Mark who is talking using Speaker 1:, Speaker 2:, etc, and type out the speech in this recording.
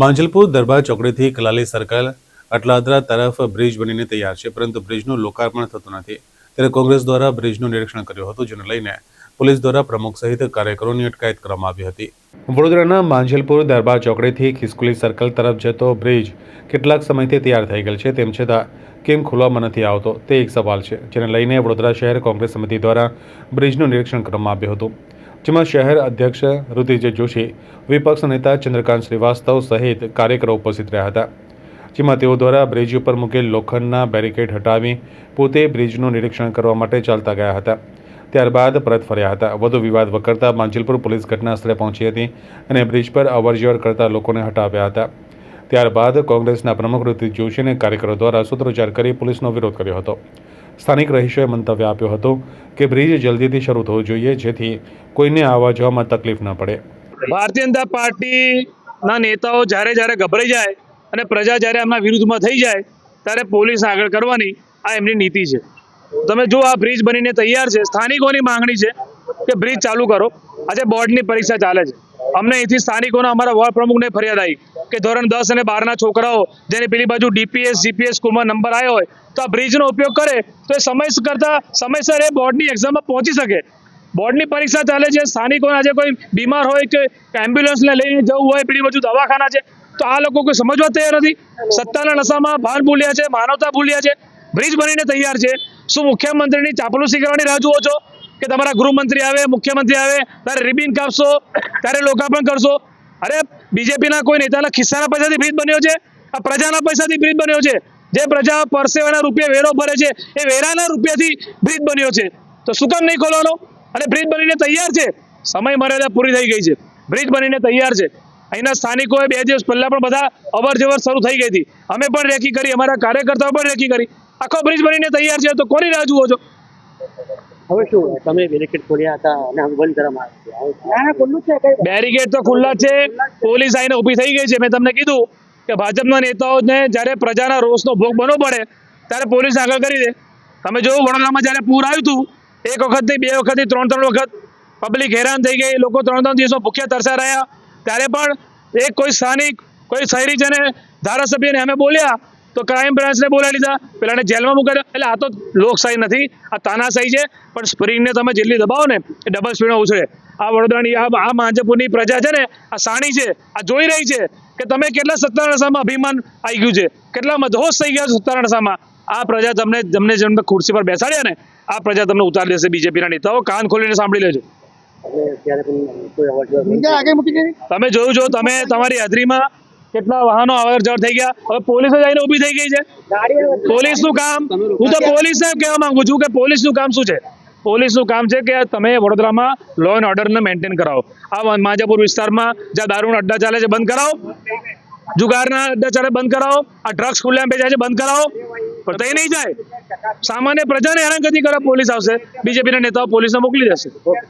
Speaker 1: માંજલપુર દરબાર ચોકડીથી કલાલી સર્કલ અટલાદરા તરફ બ્રિજ બનીને તૈયાર છે, પરંતુ બ્રિજનું લોકાર્પણ થતું નથી. ત્યારે કોંગ્રેસ દ્વારા બ્રિજનું નિરીક્ષણ કર્યું હતું, જેને લઈને પોલીસ દ્વારા પ્રમુખ સહિત કાર્યકરોની અટકાયત કરવામાં આવી હતી. વડોદરાના માંજલપુર દરબાર ચોકડીથી ખિસકુલી સર્કલ તરફ જતો બ્રિજ કેટલાક સમયથી તૈયાર થઈ ગયેલ છે, તેમ છતાં કેમ ખોલવામાં નથી આવતો તે એક સવાલ છે, જેને લઈને વડોદરા શહેર કોંગ્રેસ સમિતિ દ્વારા બ્રિજનું નિરીક્ષણ કરવામાં આવ્યું હતું. જેમાં શહેર અધ્યક્ષ ઋતિજ જોશી, વિપક્ષ નેતા ચંદ્રકાંત શ્રીવાસ્તવ સહિત કાર્યકરો ઉપસ્થિત રહ્યા હતા. જેમાં તેઓ દ્વારા બ્રિજ ઉપર મૂકેલ લોખંડના બેરિકેડ હટાવી પોતે બ્રિજનું નિરીક્ષણ કરવા માટે ચાલતા ગયા હતા. ત્યારબાદ પરત ફર્યા હતા. વધુ વિવાદ વકરતા માંજલપુર પોલીસ ઘટના સ્થળે પહોંચી હતી અને બ્રિજ પર અવરજવર કરતા લોકોને હટાવ્યા હતા. ત્યારબાદ કોંગ્રેસના પ્રમુખ ઋતિક જોશી અને કાર્યકરો દ્વારા સૂત્રોચ્ચાર કરી પોલીસનો વિરોધ કર્યો હતો. સ્થાનિક રહીશોએ મંતવ્ય આપ્યો હતો કે બ્રિજ જલ્દીથી શરૂ થવું જોઈએ, જેથી કોઈને આવવા જવામાં તકલીફ ન પડે.
Speaker 2: ભારતીય જનતા પાર્ટીના નેતાઓ જ્યારે જ્યારે ગભરાઈ જાય અને પ્રજા જ્યારે એમના વિરુદ્ધમાં થઈ જાય, ત્યારે પોલીસ આગળ કરવાની આ એમની નીતિ છે. તમે જો આ બ્રિજ બનીને તૈયાર છે, સ્થાનિકોની માંગણી છે કે બ્રિજ ચાલુ કરો. આજે બોર્ડની પરીક્ષા ચાલે છે. અમને અહીંથી સ્થાનિકોના અમારા વોર્ડ પ્રમુખને ફરિયાદ આવી કે ધોરણ દસ અને બારના છોકરાઓ જેની પેલી બાજુ ડીપીએસ જીપીએસ સ્કૂલમાં નંબર આવ્યો હોય, તો આ બ્રિજનો ઉપયોગ કરે, તો એ સમય કરતાં સમયસર એ બોર્ડની એક્ઝામમાં પહોંચી શકે. બોર્ડની પરીક્ષા ચાલે છે, સ્થાનિકોના આજે કોઈ બીમાર હોય કે એમ્બ્યુલન્સને લઈને જવું હોય, પેલી બાજુ દવાખાના છે, તો આ લોકો કોઈ સમજવા તૈયાર નથી. સત્તાના નશામાં ભાન ભૂલ્યા છે, માનવતા ભૂલ્યા છે બ્રિજ બનીને તૈયાર છે. શું મુખ્યમંત્રીની ચાપલુસી કરવાની રાહ જુઓ છો? કે તમારા ગૃહમંત્રી આવે, મુખ્યમંત્રી આવે ત્યારે રિબિન કાપશો ત્યારે લોકાર્પણ કરશો. અરે, બીજેપીના કોઈ નેતાના ખિસ્સાના પૈસાથી બ્રિજ બન્યો છે? આ પ્રજાના પૈસાથી બ્રિજ બન્યો છે? જે પ્રજા પરસેવાના રૂપિયા વેરો ભરે છે, એ વેરાના રૂપિયાથી બ્રિજ બન્યો છે. તો શું કામ નહીં ખોલવાનો? અને બ્રિજ બનીને તૈયાર છે? સમય મર્યાદા પૂરી થઈ ગઈ છે. બ્રિજ બનીને તૈયાર છે. અહીંના સ્થાનિકોએ બે દિવસ પહેલા પણ બધા અવર જવર શરૂ થઈ ગઈ હતી. અમે પણ રેકી કરી, અમારા કાર્યકર્તાઓ પણ રેકી કરી. આખો બ્રિજ બનીને તૈયાર છે, તો કોની રાહ જુઓ છો?
Speaker 3: હવે શું તમે બેરિકેડ ખોલ્યા હતા અને બંધ કરવામાં આવ્યું છે?
Speaker 2: બેરિકેડ તો ખુલ્લા છે. પોલીસ આવીને ઊભી થઈ ગઈ છે. મેં તમને કીધું કે ભાજપના નેતાઓને જ્યારે પ્રજાના રોષનો ભોગ બનવો પડે ત્યારે પોલીસ આગળ કરી દે. તમે જોયું વડોદરામાં જ્યારે પૂર આવ્યું હતું એક વખતથી બે વખતથી ત્રણ ત્રણ વખત પબ્લિક હેરાન થઈ ગઈ. લોકો ત્રણ ત્રણ દિવસો ભૂખ્યા તરસા રહ્યા. ત્યારે પણ એક કોઈ સ્થાનિક કોઈ શહેરીજને ધારાસભ્યને અમે બોલ્યા તો ક્રાઇમ બ્રાન્ચને બોલાવી લીધા. પેલાને જેલમાં મૂકી દીધા. એટલે આ તો લોકશાહી નથી આ તાનાશાહી છે પણ સ્પ્રિંગને તમે જેટલી દબાવો ને એ ડબલ સ્પીડમાં ઉછળે આ વડોદરાની આ આ માંજપુરની પ્રજા છે ને આ સાણી છે આ જોઈ રહી છે કે તમે કેટલા સત્તારણસામાં અભિમાન આવી ગયું છે. કેટલા મદહોશ થઈ ગયા સત્તારણસામાં આ પ્રજા તમને તમને જેમને ખુરશી પર બેસાડ્યા ને આ પ્રજા તમને ઉતારી દેશે બીજેપીના નેતાઓ કાન ખોલીને સાંભળી લેજો. તમે જોયું છો તમે તમારી હાજરીમાં કેટલા વાહનો અવર જવર થઈ ગયા? હવે પોલીસ જઈને ઊભી થઈ ગઈ છે. પોલીસનું કામ, હું તો પોલીસને કહેવા માંગુ છું કે પોલીસનું કામ શું છે? પોલીસનું કામ છે કે તમે વડોદરામાં લો એન્ડ ઓર્ડરને મેન્ટેન કરાવો. આ માજાપુર વિસ્તારમાં જ્યાં દારૂના અડ્ડા ચાલે છે, બંધ કરાવો. જુગારના અડ્ડા ચાલે, બંધ કરાવો. આ ડ્રગ્સ ખુલ્લા વેચાય છે, બંધ કરાવો. પણ તઈ નહીં જાય. સામાન્ય પ્રજાને હેરાનગતિ કરવા પોલીસ આવશે. બીજેપીના નેતાઓ પોલીસને મોકલી દેશે.